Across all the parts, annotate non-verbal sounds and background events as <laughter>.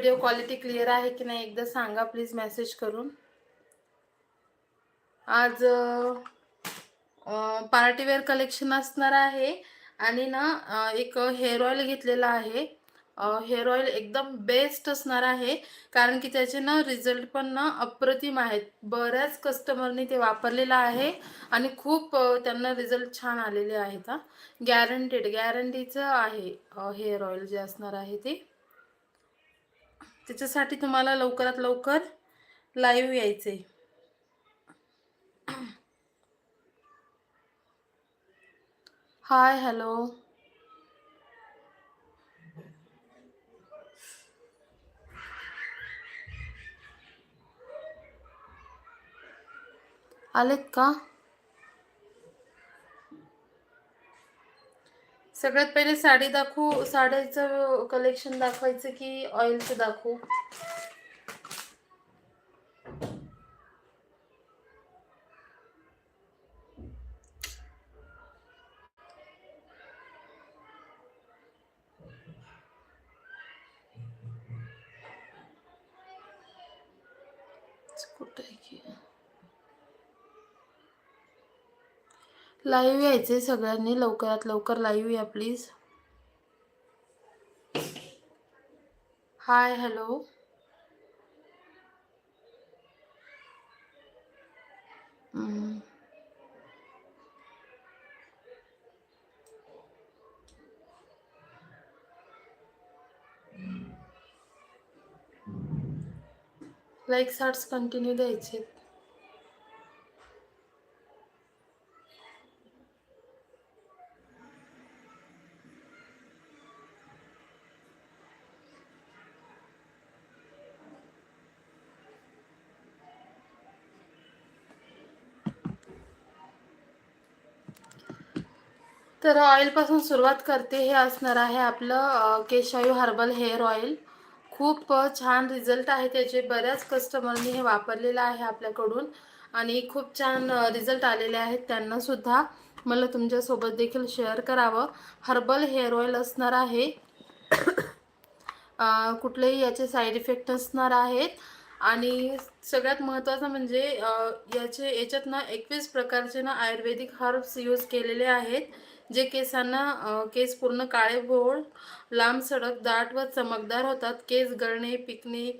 Video quality clear आहे की नाही एकदा सांगा प्लीज मेसेज करून. आज पार्टीवेअर कलेक्शन असणार आहे आणि ना एक हेअर ऑइल घेतलेला आहे. हेअर ऑइल एकदम बेस्ट असणार आहे कारण की त्याचे ना रिझल्ट पण ना अप्रतिम आहेत. बऱ्याच कस्टमरनी ते वापरलेलं आहे आणि खूप त्यांना रिझल्ट छान आलेले आहेत हा. गॅरंटेड गॅरंटीचं आहे हेअर ऑइल जे असणार आहे ते. त्याच्यासाठी तुम्हाला लवकरात लवकर लाईव्ह यायचे हाय हॅलो आलेत का? सगळ्यात पहिले साडी दाखवू साड्याचं कलेक्शन दाखवायचं की ऑइलचं दाखवू कुठे आहे की लाईव्ह यायचे सगळ्यांनी लवकरात लवकर लाईव्ह या please hi hello like hearts continue द्यायचे तर ऑइलपासून सुरुवात करते हे असणार आहे आपलं केशायू हर्बल हेअर ऑइल खूप छान रिझल्ट आहे त्याचे. बऱ्याच कस्टमरनी हे वापरलेलं आहे आपल्याकडून. आणि खूप छान रिझल्ट आलेले आहेत त्यांनासुद्धा मला तुमच्यासोबत देखील शेअर करावं. हर्बल हेअर ऑइल असणार आहे. कुठलेही याचे साईड इफेक्ट नसणार आहेत. आणि सगळ्यात महत्त्वाचं म्हणजे याचे याच्यात ना एकवीस प्रकारचे ना आयुर्वेदिक हर्ब्स यूज केलेले आहेत. जे केसांना केस पूर्ण काळेभोळ लांब सडक दाट व चमकदार होतात. केस गळणे पिकणे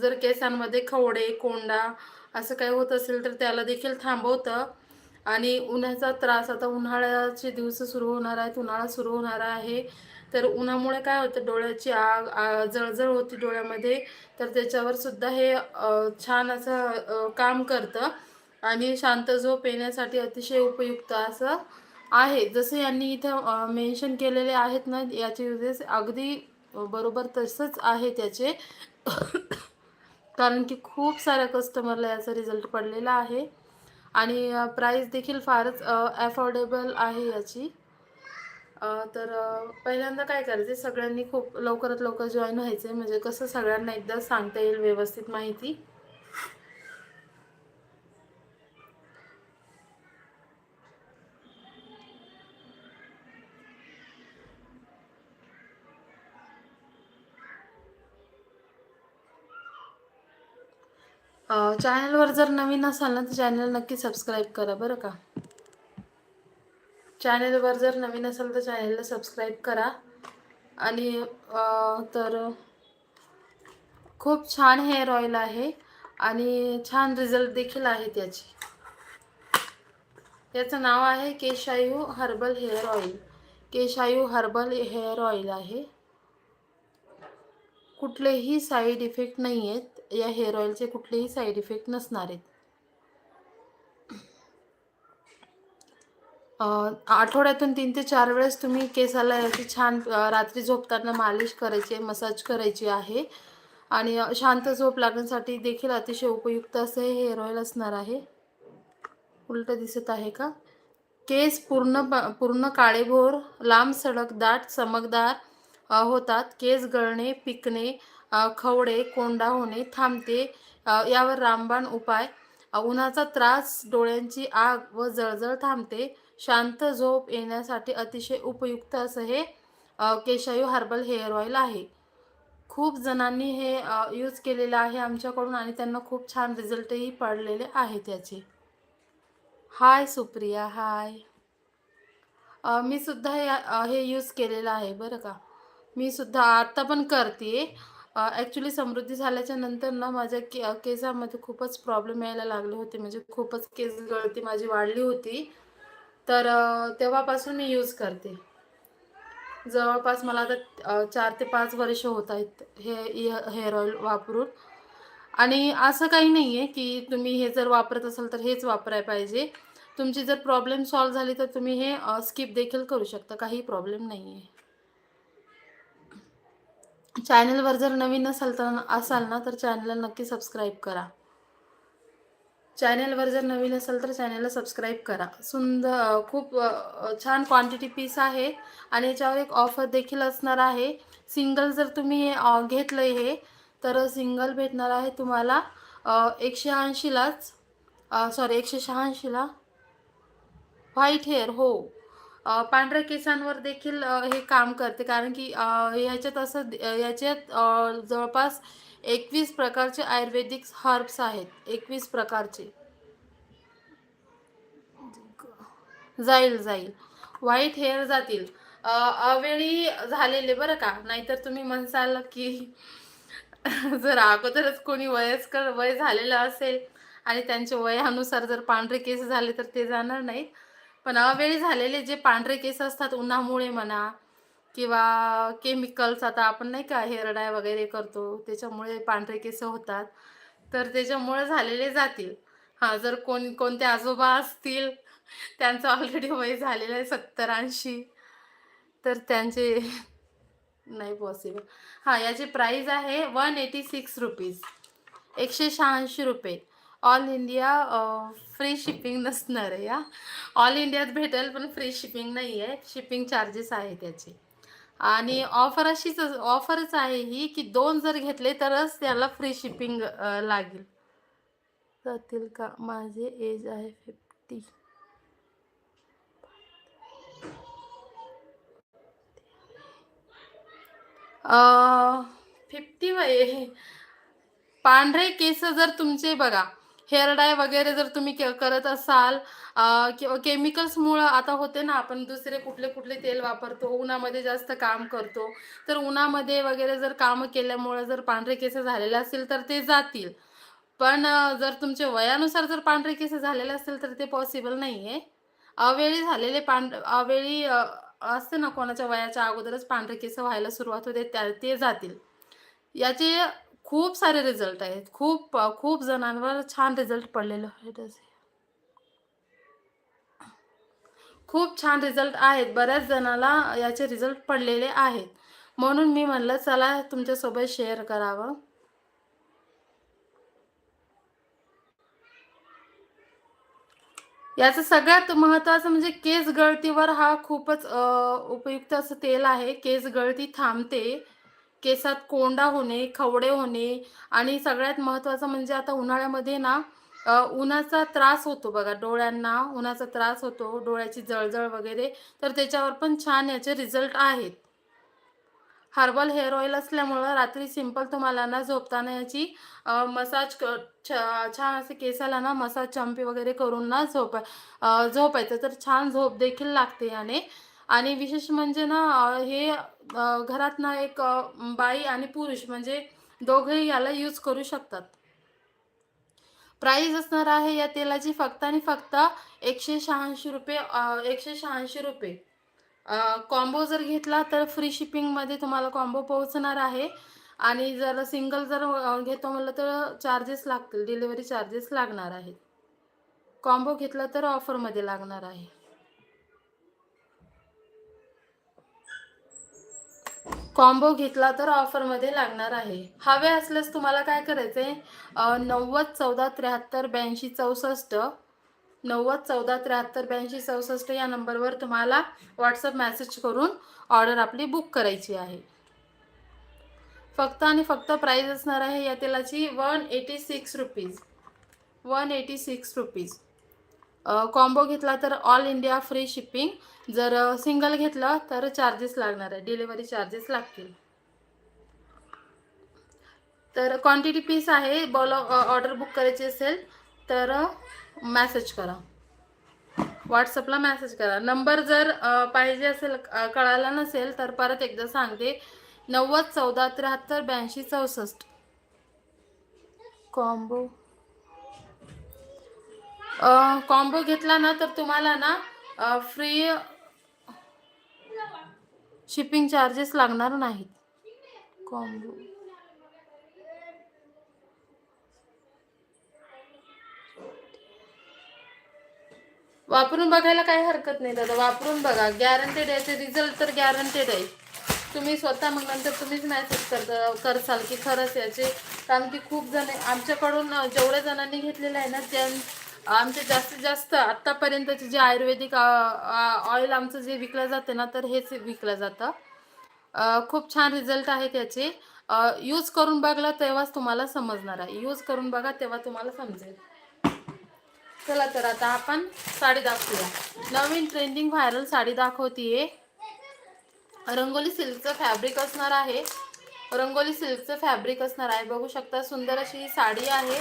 जर केसांमध्ये खवडे कोंडा असं काही होत असेल तर त्याला देखील थांबवतं. आणि उन्हाचा त्रास आता उन्हाळ्याचे दिवस सुरू होणार आहेत उन्हाळा सुरू होणार आहे. तर उन्हामुळे काय होतं? डोळ्याची आग आ- जळजळ होती डोळ्यामध्ये. तर त्याच्यावर सुद्धा हे छान असं काम करतं. आणि शांत झोप येण्यासाठी अतिशय उपयुक्त असं आहे. जसं यांनी इथं मेन्शन केलेले आहेत ना याचे युजेस अगदी बरोबर तसंच आहे त्याचे. कारण की खूप साऱ्या कस्टमरला याचा रिझल्ट पडलेला आहे. आणि प्राईस देखील फारच अफोर्डेबल आहे याची. तर पहिल्यांदा काय करायचे सगळ्यांनी खूप लवकरात लवकर जॉईन व्हायचे. म्हणजे कसं सगळ्यांना एकदा सांगता येईल व्यवस्थित माहिती. चॅनलवर जर नवीन असाल ना तर चॅनल नक्की सबस्क्राईब करा बरं का? चॅनलवर जर नवीन असाल तर चॅनलला सबस्क्राईब करा. आणि तर खूप छान हेअर ऑइल आहे आणि छान रिझल्ट देखील आहे त्याचे. याचं नाव आहे Keshayu herbal hair oil Keshayu herbal hair oil आहे. कुठलेही साईड इफेक्ट नाही आहेत या हेअर ऑइलचे कुठलेही साईड इफेक्ट नसणार आहेत. आठवड्यातून तीन ते चार वेळेस तुम्ही केसाला याची छान रात्री झोपताना मालिश करायची आहे मसाज करायची आहे. आणि शांत झोप लागण्यासाठी देखील अतिशय उपयुक्त असं हे हेअर ऑइल असणार आहे. उलट दिसत आहे का? केस पूर्ण पूर्ण काळेभोर लांब सडक दाट चमकदार होतात. केस गळणे पिकणे खवडे कोंडा होणे थांबते. यावर रामबाण उपाय. उन्हाचा त्रास डोळ्यांची आग व जळजळ थांबते. शांत झोप येण्यासाठी अतिशय उपयुक्त असं हे केशायू हर्बल हेअर ऑइल आहे. खूप जणांनी हे यूज केलेलं आहे आमच्याकडून आणि त्यांना खूप छान रिझल्टही पडलेले आहेत त्याचे हाय सुप्रिया हाय. मी सुद्धा हे हे यूज केलेलं आहे बरं का. मी सुद्धा आता पण करते ॲक्च्युली समृद्धी झाल्याच्यानंतर ना माझ्या के केसामध्ये खूपच प्रॉब्लेम यायला लागले होते. म्हणजे खूपच केस गळती माझी वाढली होती. तर तेव्हापासून मी यूज करते. जवळपास मला आता चार ते पाच वर्ष होत आहेत हे हेअर ऑइल वापरून. आणि असं काही नाही आहे की तुम्ही हे जर वापरत असाल तर हेच वापरायला पाहिजे. तुमची जर प्रॉब्लेम सॉल्व्ह झाली तर तुम्ही हे स्किप देखील करू शकता. काही प्रॉब्लेम नाही आहे चॅनलवर जर नवीन असाल तर असाल ना तर चॅनलला नक्की सबस्क्राईब करा. चॅनलवर जर नवीन असाल तर चॅनलला सबस्क्राईब करा. सुंदर खूप छान क्वांटिटी पीस आहे आणि याच्यावर एक ऑफर देखील असणार आहे. सिंगल जर तुम्ही हे घेतलं हे तर सिंगल भेटणार आहे तुम्हाला एकशे ऐंशीलाच सॉरी एकशे शहाऐंशीला. व्हाईट हेअर हो. पांढऱ्या केसांवर देखील हे काम करते. कारण की याच्यात ह्याच्यात असं याच्यात जवळपास एकवीस प्रकारचे आयुर्वेदिक हर्ब्स आहेत. एकवीस प्रकारचे. जाईल जाईल. व्हाईट हेअर जातील. अवेळी झालेले बरं का? नाहीतर तुम्ही म्हणसाल की <laughs> जर अगोदरच कोणी वयस्कर वय झालेलं असेल आणि त्यांच्या वयानुसार जर पांढरे केस झाले तर ते जाणार नाहीत. पण अवेळी झालेले जे पांढरे केस असतात उन्हामुळे म्हणा किंवा केमिकल्स आता आपण नाही का हेअर डाय वगैरे करतो त्याच्यामुळे पांढरे केस होतात. तर त्याच्यामुळे झालेले जातील. हां जर कोण कोणते आजोबा असतील त्यांचं ऑलरेडी वय झालेलं आहे सत्तर ऐंशी तर त्यांचे नाही पॉसिबल हां याची प्राईज आहे वन एटी सिक्स रुपीज एकशे शहाऐंशी रुपये. ऑल इंडिया फ्री शिपिंग नसणार आहे या. ऑल इंडियात भेटेल पण फ्री शिपिंग नाही आहे शिपिंग चार्जेस आहे त्याचे. आणि ऑफर अशीच ऑफरच आहे ही की दोन जर घेतले तरच त्याला फ्री शिपिंग लागेल. जातील का? माझे एज आहे फिफ्टी फिफ्टी वय पांढरे केस जर तुमचे बघा हेअर डाय वगैरे जर तुम्ही करत असाल किंवा केमिकल्समुळं आता होते ना आपण दुसरे कुठले कुठले तेल वापरतो उन्हामध्ये जास्त काम करतो. तर उन्हामध्ये वगैरे जर कामं केल्यामुळं जर पांढरे केस झालेले असतील तर ते जातील. पण जर तुमच्या वयानुसार जर पांढरे केस झालेले असतील तर ते पॉसिबल नाही आहे अवेळी झालेले पांढ अवेळी असते ना कोणाच्या वयाच्या अगोदरच पांढरे केस व्हायला सुरुवात होते त्या ते जातील. याचे खूप सारे रिझल्ट आहेत. खूप खूप जणांवर छान रिझल्ट पडलेले आहेत खूप छान रिझल्ट आहेत. बऱ्याच जणाला याचे रिझल्ट पडलेले आहेत. म्हणून मी म्हणलं चला तुमच्यासोबत शेअर करावं. याचं सगळ्यात महत्त्वाचं म्हणजे केस गळतीवर हा खूपच उपयुक्त असं तेल आहे. केस गळती थांबते. केसात कोंडा होणे खवडे होणे आणि सगळ्यात महत्त्वाचं म्हणजे आता उन्हाळ्यामध्ये ना उन्हाचा त्रास होतो बघा डोळ्यांना उन्हाचा त्रास होतो डोळ्याची जळजळ वगैरे तर त्याच्यावर पण छान याचे रिझल्ट आहेत. हर्बल हेअर ऑइल असल्यामुळं रात्री सिंपल तुम्हाला ना झोपताना याची मसाज छान असे केसाला ना मसाज चंपी वगैरे करून ना झोप झोपायचं तर छान झोप देखील लागते याने. आणि विशेष म्हणजे ना हे घरात ना एक बाई आणि पुरुष म्हणजे दोघंही याला यूज करू शकतात. प्राईज असणार आहे या तेलाची फक्त आणि फक्त एकशे शहाऐंशी रुपये एकशे शहाऐंशी रुपये. कॉम्बो जर घेतला तर फ्री शिपिंगमध्ये तुम्हाला कॉम्बो पोहोचणार आहे. आणि जर सिंगल जर घेतो म्हटलं तर चार्जेस लागतील डिलिव्हरी चार्जेस लागणार आहेत. कॉम्बो घेतला तर ऑफरमध्ये लागणार आहे. कॉम्बो घेतला तर ऑफरमध्ये लागणार आहे. हवे असल्यास तुम्हाला काय करायचं आहे नव्वद चौदा त्र्याहत्तर ब्याऐंशी चौसष्ट नव्वद चौदा त्र्याहत्तर ब्याऐंशी चौसष्ट या नंबरवर तुम्हाला व्हॉट्सअप मेसेज करून ऑर्डर आपली बुक करायची आहे. फक्त आणि फक्त प्राईज असणार आहे या तेलाची one eighty six rupees one eighty six rupees combo घेतला तर ऑल इंडिया फ्री शिपिंग जर सिंगल घेतलं तर चार्जेस लागणार आहे. डिलेवरी चार्जेस लागतील. तर क्वांटिटी पीस आहे. बॉल ऑर्डर बुक करायची असेल तर मॅसेज करा. व्हॉट्सअपला मेसेज करा. नंबर जर पाहिजे असेल कळायला कळाला नसेल तर परत एकदा सांगते. नव्वद चौदा त्र्याहत्तर ब्याऐंशी चौसष्ट. कॉम्बो कॉम्बो घेतला ना तर तुम्हाला ना फ्री शिपिंग चार्जेस लागणार नाहीत. कॉम्बो वापरून बघायला काही हरकत नाही दादा वापरून बघा. गॅरंटेड याचे रिझल्ट तर गॅरंटेड आहे. तुम्ही स्वतः मग नंतर तुम्हीच मॅसेज करता करसाल की खरंच याचे. कारण की खूप जण आमच्याकडून जेवढ्या जणांनी घेतलेलं आहे ना त्या आमचे जास्तीत जास्त आत्तापर्यंतचे जे आयुर्वेदिक ऑइल आमचं जे विकलं जाते ना तर हेच विकलं जातं. खूप छान रिझल्ट आहे त्याचे. यूज करून बघला तेव्हाच तुम्हाला समजणार आहे. यूज करून बघा तेव्हा तुम्हाला समजेल. चला तर आता आपण साडी दाखवूया. नवीन ट्रेंडिंग व्हायरल साडी दाखवतीये. रंगोली सिल्कचं फॅब्रिक असणार आहे. रंगोली सिल्कचं फॅब्रिक असणार आहे. बघू शकता सुंदर अशी ही साडी आहे.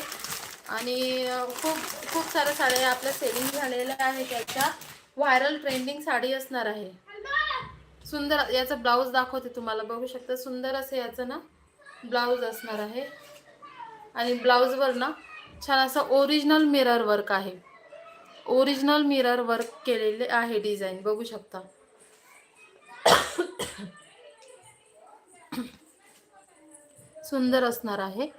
आणि खूप खूप साऱ्या साड्या आपल्या सेलिंग झालेल्या आहे त्याच्या. व्हायरल ट्रेंडिंग साडी असणार आहे. सुंदर याचं ब्लाऊज दाखवते तुम्हाला बघू शकता. सुंदर असं याचं ना ब्लाऊज असणार आहे. आणि ब्लाऊजवर ना छान असं ओरिजिनल मिरर वर्क आहे. ओरिजिनल मिरर वर्क केलेले आहे डिझाईन बघू शकता. <coughs> सुंदर असणार आहे.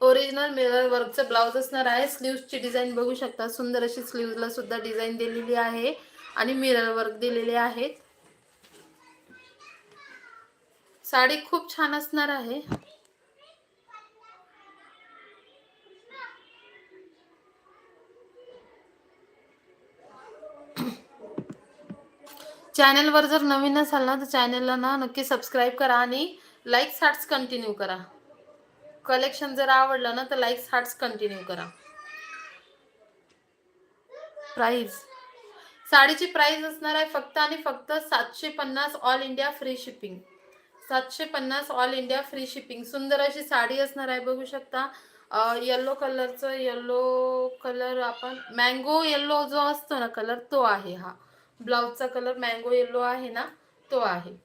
ओरिजिनल मिरर वर्कचं ब्लाऊज असणार आहे. स्लीव्सची डिझाईन बघू शकता. सुंदर अशी स्लीव्हला सुद्धा डिझाईन दिलेली आहे. आणि मिरर वर्क दिलेले आहेत. साडी खूप छान असणार आहे. चॅनलवर जर नवीन असाल ना तर चॅनलला ना नक्की सबस्क्राईब करा आणि लाईक साट्स कंटिन्यू करा. कलेक्शन जर आवडलं ना तर लाईक्स हार्ट्स कंटिन्यू करा. प्राईज साडीची प्राईज असणार आहे फक्त आणि फक्त सातशे पन्नास ऑल इंडिया फ्री शिपिंग सातशे पन्नास ऑल इंडिया फ्री शिपिंग सुंदर अशी साडी असणार आहे बघू शकता. येल्लो कलरचं येल्लो कलर आपण मँगो येल्लो जो असतो ना कलर तो आहे हा. ब्लाऊजचा कलर मँगो येल्लो आहे ना तो आहे.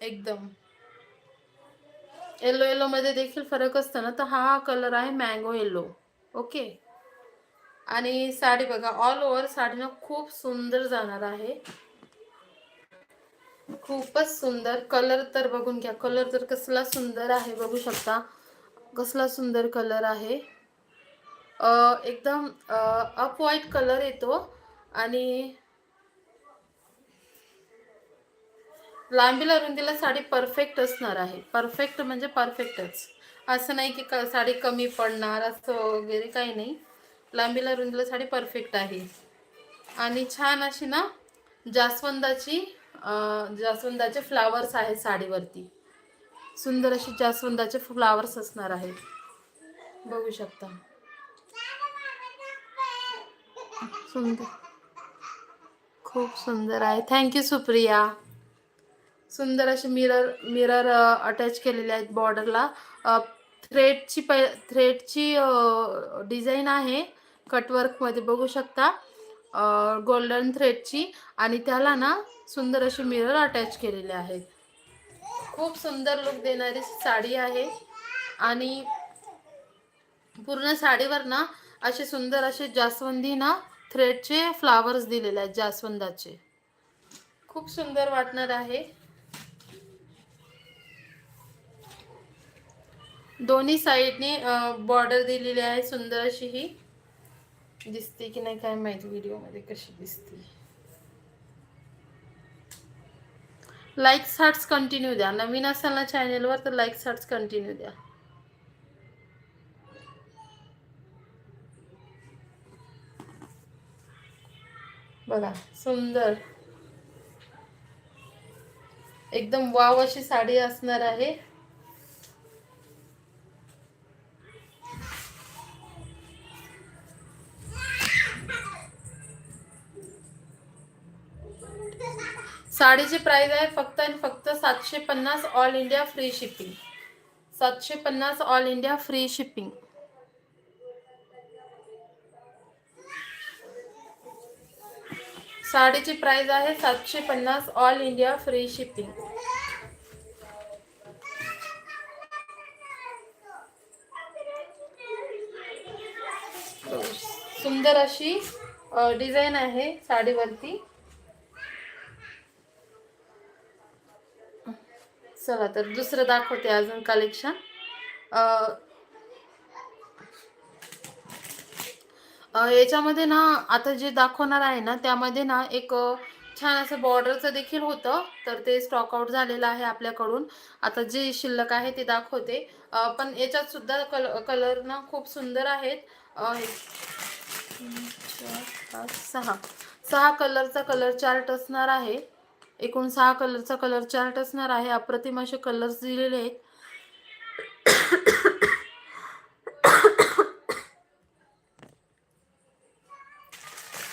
एकदम. येलो येलोमध्ये देखील फरक असतो ना तर हा कलर आहे मँगो येलो ओके आणि साडी बघा ऑल ओव्हर साडी ना खूप सुंदर जाणार आहे. खूपच सुंदर. कलर तर बघून घ्या. कलर तर कसला सुंदर आहे बघू शकता. कसला सुंदर कलर आहे. एकदम अप व्हाईट कलर येतो. आणि लांबीला रुंदीला साडी परफेक्ट असणार आहे. परफेक्ट म्हणजे परफेक्टच असं नाही की क- साडी कमी पडणार असं वगैरे काही नाही. लांबीला रुंदीला साडी परफेक्ट आहे. आणि छान अशी ना जास्वंदाची जास्वंदाचे फ्लावर्स आहेत साडीवरती. सुंदर अशी जास्वंदाचे फ्लावर्स असणार आहेत. बघू शकता. सुंदर. खूप सुंदर आहे. Thank you Supriya. सुंदर असे मिरर मिरर अटॅच केलेले आहेत बॉर्डरला थ्रेडची पै थ्रेडची डिझाईन आहे कटवर्कमध्ये बघू शकता गोल्डन थ्रेडची आणि त्याला ना सुंदर असे मिरर अटॅच केलेले आहेत. खूप सुंदर लुक देणारी साडी आहे. आणि पूर्ण साडीवर ना असे सुंदर असे जास्वंदी ना थ्रेडचे फ्लावर्स दिलेले आहेत जास्वंदाचे. खूप सुंदर वाटणार आहे. दोन्ही साईडने बॉर्डर दिलेली आहे सुंदर अशी ही. दिसते की नाही काय माहिती व्हिडिओमध्ये कशी दिसते. लाईक्स हार्ट्स कंटिन्यू द्या. नवीन असाल ना चॅनेलवर तर लाईक्स हार्ट्स कंटिन्यू द्या. बघा सुंदर. एकदम वाव अशी साडी असणार आहे. साडीची प्राइस आहे फक्त आणि फक्त सातशे पन्नास ऑल इंडिया फ्री शिपिंग सातशे पन्नास ऑल इंडिया फ्री शिपिंग साडीची प्राइस आहे सातशे पन्नास ऑल इंडिया फ्री शिपिंग सुंदर अशी डिझाईन आहे साडीवरती. चला तर दुसरं दाखवते अजून कलेक्शन याच्यामध्ये ना आता जे दाखवणार आहे ना त्यामध्ये ना एक छान असं बॉर्डरचं देखील होतं. तर ते स्टॉक आउट झालेलं आहे आपल्याकडून. आता जे शिल्लक आहे ते दाखवते. पण याच्यात सुद्धा कल कलर ना खूप सुंदर आहेत. सहा. सहा कलरचा कलर चार्ट असणार आहे. एकूण सहा कलरचा कलर चार्ट असणार आहे. अप्रतिम असे कलर्स दिलेले आहेत.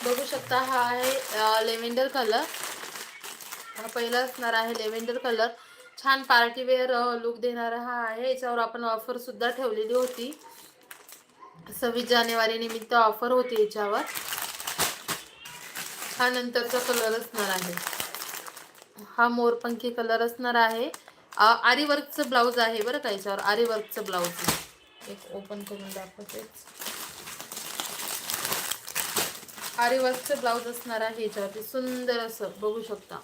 बघू शकता हा आहे लेव्हेंडर कलर हा पहिला असणार आहे लेव्हेंडर कलर छान पार्टीवेअर लुक देणारा हा आहे. याच्यावर आपण ऑफर सुद्धा ठेवलेली होती. सव्वीस जानेवारी निमित्त ऑफर होती याच्यावर. हा नंतरचा कलर असणार आहे. हा मोरपंखी कलर असणार आहे. आ, आरी वर्कचं ब्लाऊज आहे बरं का याच्यावर. आरी वर्कचं ब्लाऊज एक ओपन करून दाखवते. आरी वर्कचं ब्लाऊज असणार आहे याच्यावरती. सुंदर असं बघू शकता.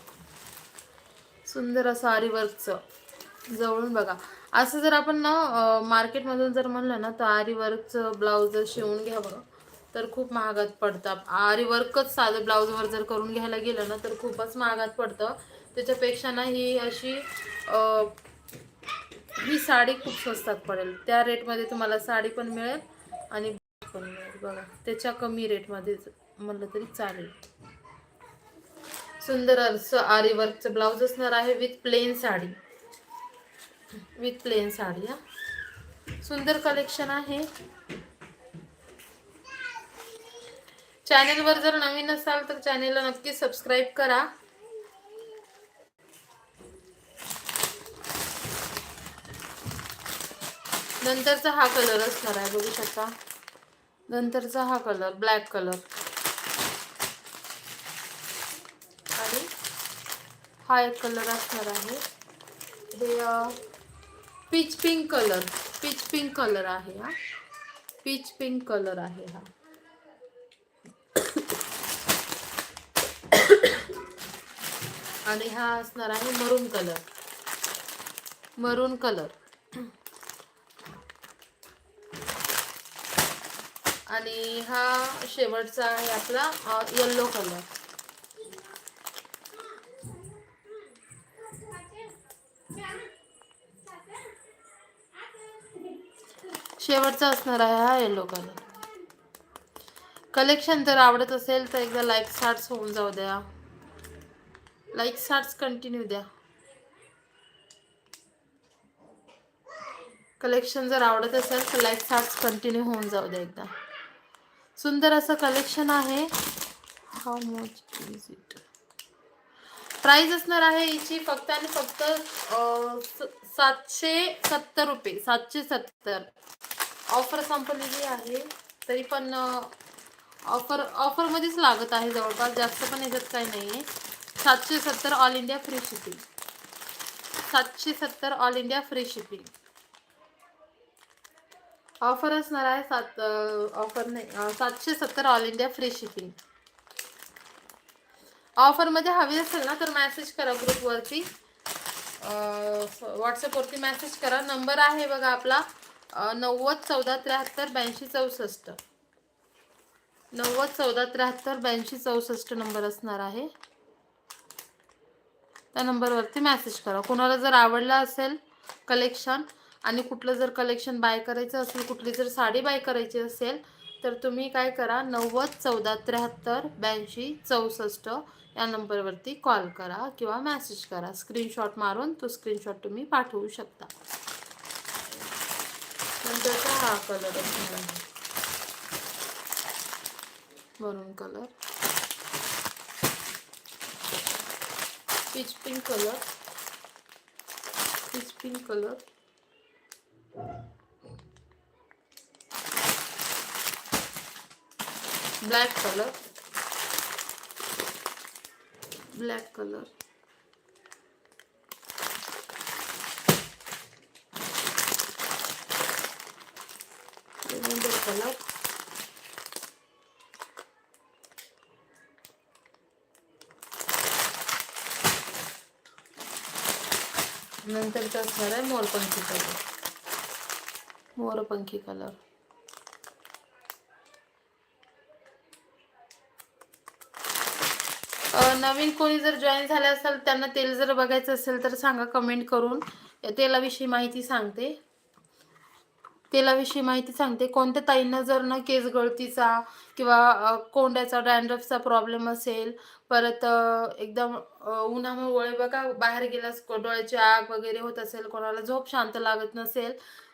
सुंदर असं आरी वर्कचं जवळून बघा. असं जर आपण ना मार्केटमधून जर म्हणलं ना तर आरी वर्कचं ब्लाऊज जर शिवून घ्यावं तर खूप महागात पडतं. आरी वर्कच साधं ब्लाऊजवर जर करून घ्यायला गेलं ना तर खूपच महागात पडतं. त्याच्यापेक्षा ना ही अशी ही साडी खूप स्वस्तात पडेल. त्या रेटमध्ये तुम्हाला साडी पण मिळेल आणि ब्लाऊज पण मिळेल. बघा त्याच्या कमी रेटमध्ये म्हणलं तरी चालेल. सुंदर असं आरी वर्कचं ब्लाऊज असणार आहे with plain sari. With plain sari हा. सुंदर कलेक्शन आहे. चॅनेलवर जर नवीन असाल तर चॅनेलला नक्की सबस्क्राईब करा. नंतरचा हा कलर असणार आहे बघू शकता. नंतरचा हा कलर ब्लॅक कलर आणि हा एक कलर असणार आहे. हे peach pink colour peach pink colour आहे हा. पीच पिंक कलर आहे हा. <coughs> आणि हा असणार आहे मरून कलर मरून कलर आणि हा शेवटचा आहे आपला येल्लो कलर शेवटचा असणार आहे हा येलो कलर कलेक्शन जर आवडत असेल तर एकदा लाईक स्टार्ट्स होऊन जाऊ द्या. लाईक सार्ट्स कंटिन्यू द्या. कलेक्शन जर आवडत असेल तर लाईक स्टार्ट्स कंटिन्यू होऊन जाऊ द्या एकदा. सुंदर असं कलेक्शन आहे. How much is it price असणार आहे हिची फक्त आणि फक्त सातशे सत्तर रुपये सातशे सत्तर. ऑफर संपलेली आहे. तरी पण ऑफर ऑफरमध्येच लागत आहे जवळपास. जास्त पण याच्यात काही नाही आहे सातशे सत्तर ऑल इंडिया फ्री शिपिंग सातशे सत्तर all India free shipping offer असणार आहे सात ऑफर नाही सातशे सत्तर ऑल इंडिया फ्री शिपिंग. ऑफरमध्ये हवी असेल ना तर मॅसेज करा ग्रुपवरती व्हॉट्सअपवरती मेसेज करा. नंबर आहे बघा आपला नव्वद चौदा त्र्याहत्तर ब्याऐंशी चौसष्ट. नव्वद चौदा त्र्याहत्तर ब्याऐंशी चौसष्ट नंबर असणार आहे. त्या नंबरवरती मेसेज करा. कोणाला जर आवडला असेल कलेक्शन आणि कुठलं जर कलेक्शन बाय करायचं असेल कुठली जर साडी बाय करायची असेल तर तुम्ही काय करा नव्वद चौदा त्र्याहत्तर ब्याऐंशी चौसष्ट या नंबरवरती कॉल करा किंवा मॅसेज करा. स्क्रीनशॉट मारून तो स्क्रीनशॉट तुम्ही पाठवू शकता. नंतरचा हा कलर असणार आहे. Maroon colour peach pink colour peach pink colour black colour black colour colour नंतरचा असणार आहे मोरपंखी कलर मोरपंखी कलर नवीन कोणी जर जॉईन झाले असेल त्यांना तेल जर बघायचं असेल तर सांगा कमेंट करून. तेलाविषयी माहिती सांगते. तेलाविषयी माहिती सांगते. कोणत्या ताईंना जर ना केस गळतीचा किंवा कोंड्याचा डॅन्ड्रफचा प्रॉब्लेम असेल परत एकदम उन्हामुळे बघा बाहेर गेल्यास डोळ्याची आग वगैरे होत असेल कोणाला झोप शांत लागत नसेल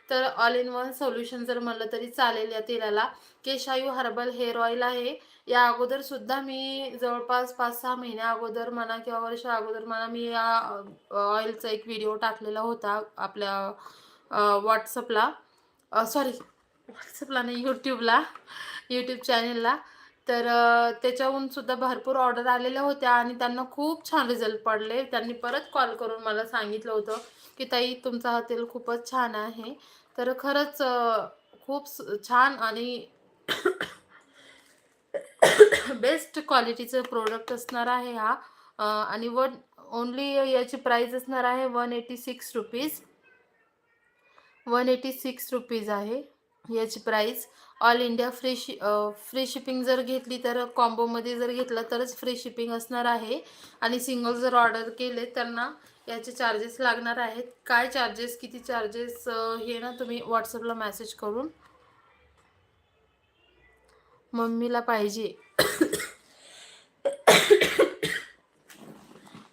तर ऑल इन वन सोल्युशन जर म्हणलं तरी चालेल या तेलाला. केशायू हर्बल हेअर ऑइल आहे. या अगोदर सुद्धा मी जवळपास पाच सहा महिन्या अगोदर म्हणा किंवा वर्ष अगोदर म्हणा मी या ऑइलचा एक व्हिडिओ टाकलेला होता आपल्या व्हॉट्सअपला सॉरी व्हॉट्सअपला नाही यूट्यूबला यूट्यूब चॅनेलला तर त्याच्याहून सुद्धा भरपूर ऑर्डर आलेल्या होत्या आणि त्यांना खूप छान रिझल्ट पडले. त्यांनी परत कॉल करून मला सांगितलं होतं की ताई तुमचा हा तेल खूपच छान आहे. तर खरंच खूप स- छान आणि बेस्ट क्वालिटीचं प्रोडक्ट असणार आहे हा. आणि वन ओनली याची प्राईस असणार आहे one eighty six rupees one eighty six rupees आहे याची प्राईस ऑल इंडिया फ्री शि फ्री शिपिंग जर घेतली तर कॉम्बोमध्ये जर घेतलं तरच फ्री शिपिंग असणार आहे. आणि सिंगल जर ऑर्डर केले त्यांना याचे चार्जेस लागणार आहेत. काय चार्जेस किती चार्जेस हे ना तुम्ही व्हॉट्सअपला मॅसेज करून मम्मीला पाहिजे.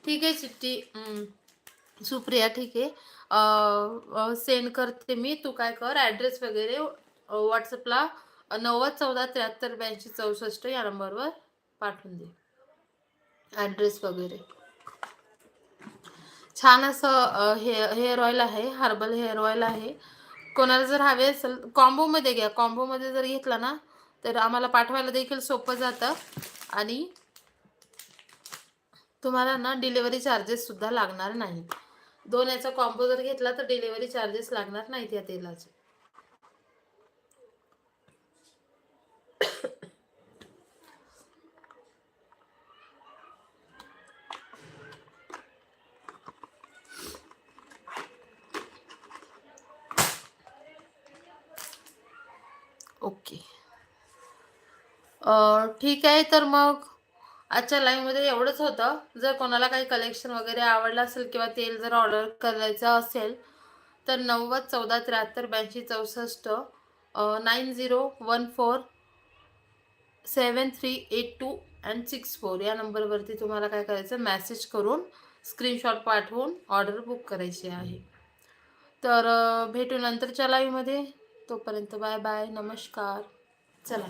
ठीक आहे चिट्टी. सुप्रिया ठीक आहे. सेंड करते मी. तू काय कर ॲड्रेस वगैरे व्हॉट्सअपला नव्वद चौदा त्र्याहत्तर ब्याऐंशी चौसष्ट या नंबरवर पाठवून दे. ॲड्रेस वगैरे. छान असं हेअर हेअर ऑइल आहे. हर्बल हेअर ऑइल आहे. कोणाला जर हवे असेल कॉम्बोमध्ये घ्या. कॉम्बोमध्ये जर घेतला ना तर आम्हाला पाठवायला देखील सोपं जातं. आणि तुम्हाला ना डिलेवरी चार्जेससुद्धा लागणार नाही. दोन याचा कॉम्बो जर घेतला तर डिलेवरी चार्जेस लागणार नाहीत या तेलाचे. ओके. okay. ठीक आहे तर मग आजच्या लाईव्हमध्ये एवढंच होतं. जर कोणाला काही कलेक्शन वगैरे आवडलं असेल किंवा तेल जर ऑर्डर करायचं असेल तर नव्वद चौदा त्र्याहत्तर ब्याऐंशी चौसष्ट nine zero one four seven three eight two and six four या नंबरवरती तुम्हाला काय करायचं मॅसेज करून स्क्रीनशॉट पाठवून ऑर्डर बुक करायची आहे. तर भेटू नंतरच्या लाईव्हमध्ये तोपर्यंत बाय बाय नमस्कार. चला.